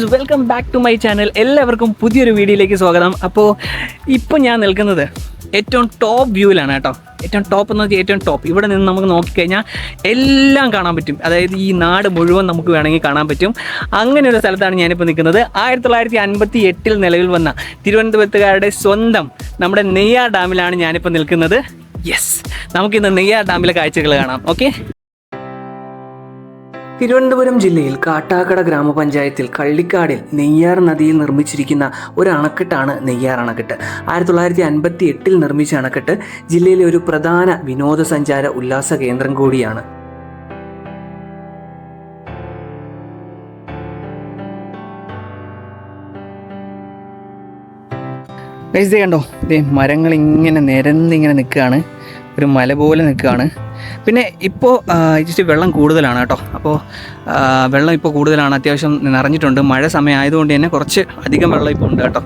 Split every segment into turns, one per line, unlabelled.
Guys welcome back to my channel എല്ലാവർക്കും പുതിയൊരു വീഡിയോയിലേക്ക് സ്വാഗതം. അപ്പോൾ ഇപ്പോൾ ഞാൻ നിൽക്കുന്നത് ഏറ്റവും ടോപ്പ് വ്യൂവിലാണ് കേട്ടോ. ഏറ്റവും ടോപ്പ് എന്ന് വെച്ചാൽ ഏറ്റവും ടോപ്പ് ഇവിടെ നിന്ന് നമുക്ക് നോക്കിക്കഴിഞ്ഞാൽ എല്ലാം കാണാൻ പറ്റും. അതായത് ഈ നാട് മുഴുവൻ നമുക്ക് വേണമെങ്കിൽ കാണാൻ പറ്റും. അങ്ങനെ ഒരു സ്ഥലത്താണ് ഞാനിപ്പോൾ നിൽക്കുന്നത്. ആയിരത്തി തൊള്ളായിരത്തി അൻപത്തി എട്ടിൽ നിലവിൽ വന്ന തിരുവനന്തപുരത്തുകാരുടെ സ്വന്തം നമ്മുടെ നെയ്യാർ ഡാമിലാണ് ഞാനിപ്പോൾ നിൽക്കുന്നത്. യെസ് നമുക്കിന്ന് നെയ്യാർ ഡാമിലെ കാഴ്ചകൾ കാണാം. ഓക്കെ തിരുവനന്തപുരം ജില്ലയിൽ കാട്ടാക്കട ഗ്രാമപഞ്ചായത്തിൽ കള്ളിക്കാടിൽ നെയ്യാർ നദിയിൽ നിർമ്മിച്ചിരിക്കുന്ന ഒരു അണക്കെട്ടാണ് നെയ്യാർ അണക്കെട്ട്. ആയിരത്തി തൊള്ളായിരത്തി അൻപത്തി എട്ടിൽ നിർമ്മിച്ച അണക്കെട്ട് ജില്ലയിലെ ഒരു പ്രധാന വിനോദസഞ്ചാര ഉല്ലാസ കേന്ദ്രം കൂടിയാണ്. കണ്ടോ? ദേ മരങ്ങൾ ഇങ്ങനെ നിരന്നിങ്ങനെ നിൽക്കുകയാണ്. ഒരു മല പോലെ നിൽക്കുകയാണ്. പിന്നെ ഇപ്പോൾ ഇച്ചിരി വെള്ളം കൂടുതലാണ് കേട്ടോ. അപ്പോൾ വെള്ളം ഇപ്പോൾ കൂടുതലാണ്. അത്യാവശ്യം നിറഞ്ഞിട്ടുണ്ട്. മഴ സമയമായതുകൊണ്ട് തന്നെ കുറച്ച് അധികം വെള്ളം ഇപ്പോൾ ഉണ്ട് കേട്ടോ.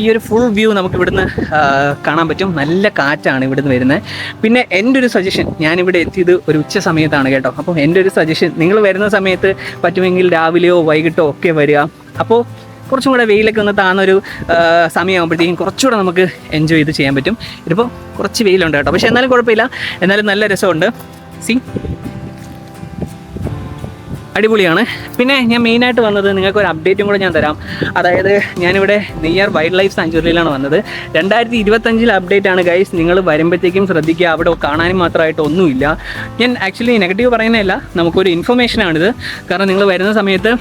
ഈ ഒരു ഫുൾ വ്യൂ നമുക്ക് ഇവിടുന്ന് കാണാൻ പറ്റും. നല്ല കാറ്റാണ് ഇവിടുന്ന് വരുന്നത് പിന്നെ എന്റെ ഒരു സജഷൻ ഞാനിവിടെ എത്തിയത് ഒരു ഉച്ച സമയത്താണ് കേട്ടോ. അപ്പോൾ എന്റെ ഒരു സജഷൻ നിങ്ങൾ വരുന്ന സമയത്ത് പറ്റുമെങ്കിൽ രാവിലെയോ വൈകിട്ടോ ഒക്കെ വരിക. അപ്പോൾ കുറച്ചും കൂടെ വെയിലൊക്കെ ഒന്ന് താന്നൊരു സമയമാകുമ്പോഴത്തേക്കും കുറച്ചുകൂടെ നമുക്ക് എൻജോയ് ചെയ്ത് ചെയ്യാൻ പറ്റും. ഇതിപ്പോൾ കുറച്ച് വെയിലുണ്ട് കേട്ടോ. പക്ഷേ എന്നാലും കുഴപ്പമില്ല. എന്നാലും നല്ല രസമുണ്ട്. സി അടിപൊളിയാണ്. പിന്നെ ഞാൻ മെയിനായിട്ട് വന്നത് നിങ്ങൾക്ക് ഒരു അപ്ഡേറ്റും കൂടെ ഞാൻ തരാം. അതായത് ഞാനിവിടെ നിയർ വൈൽഡ് ലൈഫ് സാഞ്ചുറിയിലാണ് വന്നത്. രണ്ടായിരത്തി ഇരുപത്തഞ്ചിൽ അപ്ഡേറ്റ് ആണ് ഗൈസ് നിങ്ങൾ വരുമ്പോഴത്തേക്കും ശ്രദ്ധിക്കുക. അവിടെ കാണാനും മാത്രമായിട്ട് ഒന്നുമില്ല. ഞാൻ ആക്ച്വലി നെഗറ്റീവ് പറയുന്നതല്ല. നമുക്കൊരു ഇൻഫർമേഷനാണിത് കാരണം നിങ്ങൾ വരുന്ന സമയത്ത്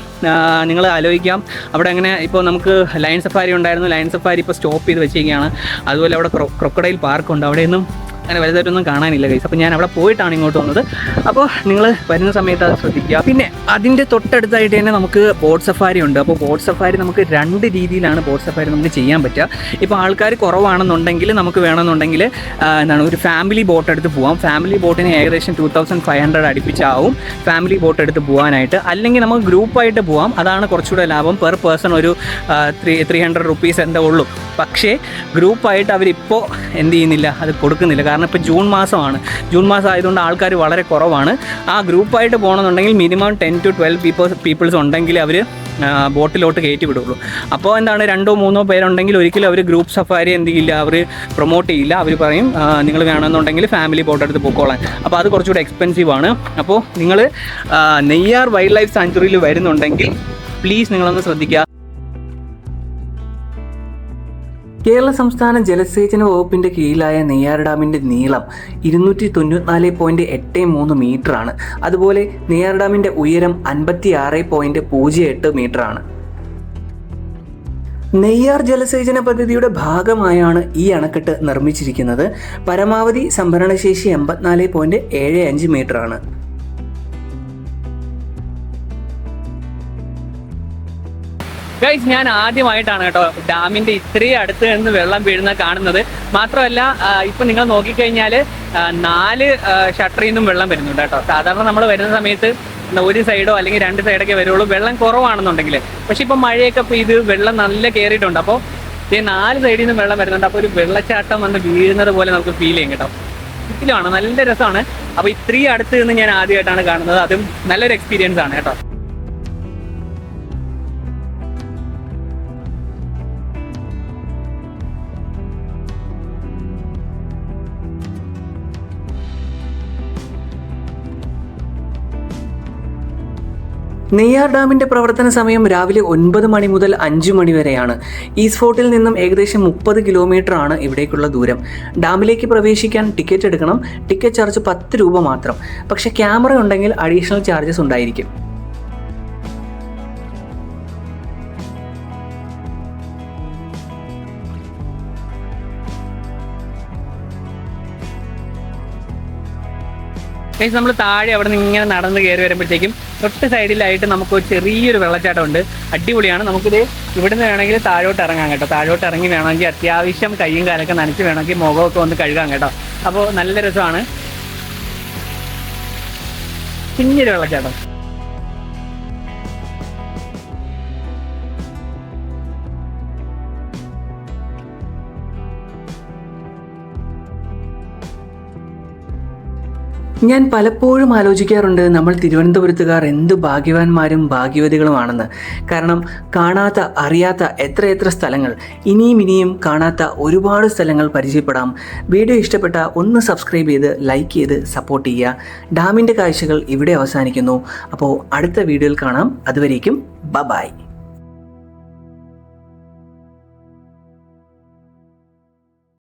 നിങ്ങൾ ആലോചിക്കാം. അവിടെ അങ്ങനെ ഇപ്പോൾ നമുക്ക് ലയൺ സഫാരി ഉണ്ടായിരുന്നു. ലയൺ സഫാരി ഇപ്പോൾ സ്റ്റോപ്പ് ചെയ്ത് വെച്ചിരിക്കുകയാണ്. അതുപോലെ അവിടെ ക്രൊക്കഡൈൽ പാർക്കുണ്ട് അവിടെയൊന്നും അങ്ങനെ വലുതായിട്ടൊന്നും കാണാനില്ല ഗൈസ് അപ്പോൾ ഞാൻ അവിടെ പോയിട്ടാണ് ഇങ്ങോട്ട് വന്നത്. അപ്പോൾ നിങ്ങൾ വരുന്ന സമയത്ത് അത് ശ്രദ്ധിക്കുക. പിന്നെ അതിന്റെ തൊട്ടടുത്തായിട്ട് തന്നെ നമുക്ക് ബോട്ട് സഫാരി ഉണ്ട്. അപ്പോൾ ബോട്ട് സഫാരി നമുക്ക് രണ്ട് രീതിയിലാണ് ബോട്ട് സഫാരി നമുക്ക് ചെയ്യാൻ പറ്റുക. ഇപ്പോൾ ആൾക്കാർ കുറവാണെന്നുണ്ടെങ്കിൽ നമുക്ക് വേണമെന്നുണ്ടെങ്കിൽ എന്താണ് ഒരു ഫാമിലി ബോട്ട് എടുത്ത് പോവാം. ഫാമിലി ബോട്ടിന് ഏകദേശം ടു തൗസൻഡ് ഫൈവ് ഹൺഡ്രഡ് അടുപ്പിച്ചാവും ഫാമിലി ബോട്ട് എടുത്ത് പോകാനായിട്ട് അല്ലെങ്കിൽ നമുക്ക് ഗ്രൂപ്പായിട്ട് പോവാം. അതാണ് കുറച്ചുകൂടെ ലാഭം. പെർ പേഴ്സൺ ഒരു ത്രീ ത്രീ ഹൺഡ്രഡ് റുപ്പീസ് എന്താ ഉള്ളൂ. പക്ഷേ ഗ്രൂപ്പായിട്ട് അവരിപ്പോൾ എന്ത് ചെയ്യുന്നില്ല അത് കൊടുക്കുന്നില്ല. കാരണം ഇപ്പോൾ ജൂൺ മാസമാണ്. ജൂൺ മാസം ആയതുകൊണ്ട് ആൾക്കാർ വളരെ കുറവാണ്. ആ ഗ്രൂപ്പായിട്ട് പോകണമെന്നുണ്ടെങ്കിൽ minimum ten to twelve peoples peoples ഉണ്ടെങ്കിൽ അവർ ബോട്ടിലോട്ട് കയറ്റി വിടുള്ളൂ. അപ്പോൾ എന്താണ് രണ്ടോ മൂന്നോ പേരുണ്ടെങ്കിൽ ഒരിക്കലും അവർ ഗ്രൂപ്പ് സഫാരി എന്ത് ചെയ്യില്ല അവർ പ്രൊമോട്ട് ചെയ്യില്ല. അവർ പറയും നിങ്ങൾ വേണമെന്നുണ്ടെങ്കിൽ ഫാമിലി ബോട്ട് എടുത്ത് പോയിക്കോളാൻ അപ്പോൾ അത് കുറച്ചുകൂടെ എക്സ്പെൻസീവ് ആണ്. അപ്പോൾ നിങ്ങൾ നെയ്യാർ വൈൽഡ് ലൈഫ് സാഞ്ചുറിയിൽ വരുന്നുണ്ടെങ്കിൽ പ്ലീസ് നിങ്ങളൊന്ന് ശ്രദ്ധിക്കുക. കേരള സംസ്ഥാന ജലസേചന വകുപ്പിന്റെ കീഴിലായ നെയ്യാർ ഡാമിന്റെ നീളം ഇരുന്നൂറ്റി തൊണ്ണൂറ്റിനാല് പോയിന്റ് എട്ട് മൂന്ന് മീറ്റർ ആണ്. അതുപോലെ നെയ്യാർ ഡാമിന്റെ ഉയരം അൻപത്തി ആറ് പോയിന്റ് പൂജ്യം എട്ട് മീറ്റർ ആണ്. നെയ്യാർ ജലസേചന പദ്ധതിയുടെ ഭാഗമായാണ് ഈ അണക്കെട്ട് നിർമ്മിച്ചിരിക്കുന്നത്. പരമാവധി സംഭരണശേഷി എൺപത്തിനാല് പോയിന്റ് ഏഴ് അഞ്ച് മീറ്റർ ഗൈസ് ഞാൻ ആദ്യമായിട്ടാണ് കേട്ടോ ഡാമിന്റെ ഇത്രയും അടുത്ത് നിന്ന് വെള്ളം വീഴുന്ന കാണുന്നത്. മാത്രമല്ല ഇപ്പൊ നിങ്ങൾ നോക്കിക്കഴിഞ്ഞാൽ നാല് ഷട്ടറിൽ നിന്നും വെള്ളം വരുന്നുണ്ട് കേട്ടോ. സാധാരണ നമ്മൾ വരുന്ന സമയത്ത് ഒരു സൈഡോ അല്ലെങ്കിൽ രണ്ട് സൈഡൊക്കെ വരുള്ളൂ. വെള്ളം കുറവാണെന്നുണ്ടെങ്കിൽ. പക്ഷെ ഇപ്പൊ മഴയൊക്കെ പെയ്ത് വെള്ളം നല്ല കയറിയിട്ടുണ്ട്. അപ്പോൾ ഈ നാല് സൈഡിൽ നിന്നും വെള്ളം വരുന്നുണ്ട്. അപ്പോൾ ഒരു വെള്ളച്ചാട്ടം വന്ന് വീഴുന്നത് പോലെ നമുക്ക് ഫീൽ ചെയ്യും കേട്ടോ. ഇതിലാണ് നല്ല രസമാണ്. അപ്പോൾ ഇത്രയും അടുത്ത് നിന്ന് ഞാൻ ആദ്യമായിട്ടാണ് കാണുന്നത്. അതും നല്ലൊരു എക്സ്പീരിയൻസ് ആണ് കേട്ടോ. നെയ്യാർ ഡാമിന്റെ പ്രവർത്തന സമയം രാവിലെ ഒൻപത് മണി മുതൽ അഞ്ച് മണി വരെയാണ്. ഈ സ്പോട്ടിൽ നിന്നും ഏകദേശം മുപ്പത് കിലോമീറ്റർ ആണ് ഇവിടേക്കുള്ള ദൂരം. ഡാമിലേക്ക് പ്രവേശിക്കാൻ ടിക്കറ്റ് എടുക്കണം. ടിക്കറ്റ് ചാർജ് പത്ത് രൂപ മാത്രം. പക്ഷേ ക്യാമറ ഉണ്ടെങ്കിൽ അഡീഷണൽ ചാർജസ് ഉണ്ടായിരിക്കും. നമ്മൾ താഴെ അവിടെ നിന്ന് ഇങ്ങനെ നടന്ന് കയറി വരുമ്പോഴത്തേക്കും തൊട്ട് സൈഡിലായിട്ട് നമുക്ക് ഒരു ചെറിയൊരു വെള്ളച്ചാട്ടം ഉണ്ട് അടിപൊളിയാണ്. നമുക്കിത് ഇവിടുന്ന് വേണമെങ്കിൽ താഴോട്ട് ഇറങ്ങാം കേട്ടോ. താഴോട്ട് ഇറങ്ങി വേണമെങ്കിൽ അത്യാവശ്യം കൈയും കാലൊക്കെ നനച്ച് വേണമെങ്കിൽ മുഖമൊക്കെ ഒന്ന് കഴുകാം കേട്ടോ. അപ്പോൾ നല്ല രസമാണ്. കുഞ്ഞൊരു വെള്ളച്ചാട്ടം. ഞാൻ പലപ്പോഴും ആലോചിക്കാറുണ്ട് നമ്മൾ തിരുവനന്തപുരത്തുകാർ എന്ത് ഭാഗ്യവാന്മാരും ഭാഗ്യവതികളുമാണെന്ന്. കാരണം കാണാത്ത അറിയാത്ത എത്രയെത്ര സ്ഥലങ്ങൾ ഇനിയും ഇനിയും കാണാത്ത ഒരുപാട് സ്ഥലങ്ങൾ പരിചയപ്പെടാം. വീഡിയോ ഇഷ്ടപ്പെട്ട ഒന്ന് സബ്സ്ക്രൈബ് ചെയ്ത് ലൈക്ക് ചെയ്ത് സപ്പോർട്ട് ചെയ്യുക. ഡാമിന്റെ കാഴ്ചകൾ ഇവിടെ അവസാനിക്കുന്നു. അപ്പോൾ അടുത്ത വീഡിയോയിൽ കാണാം. അതുവരേക്കും ബ ബായ്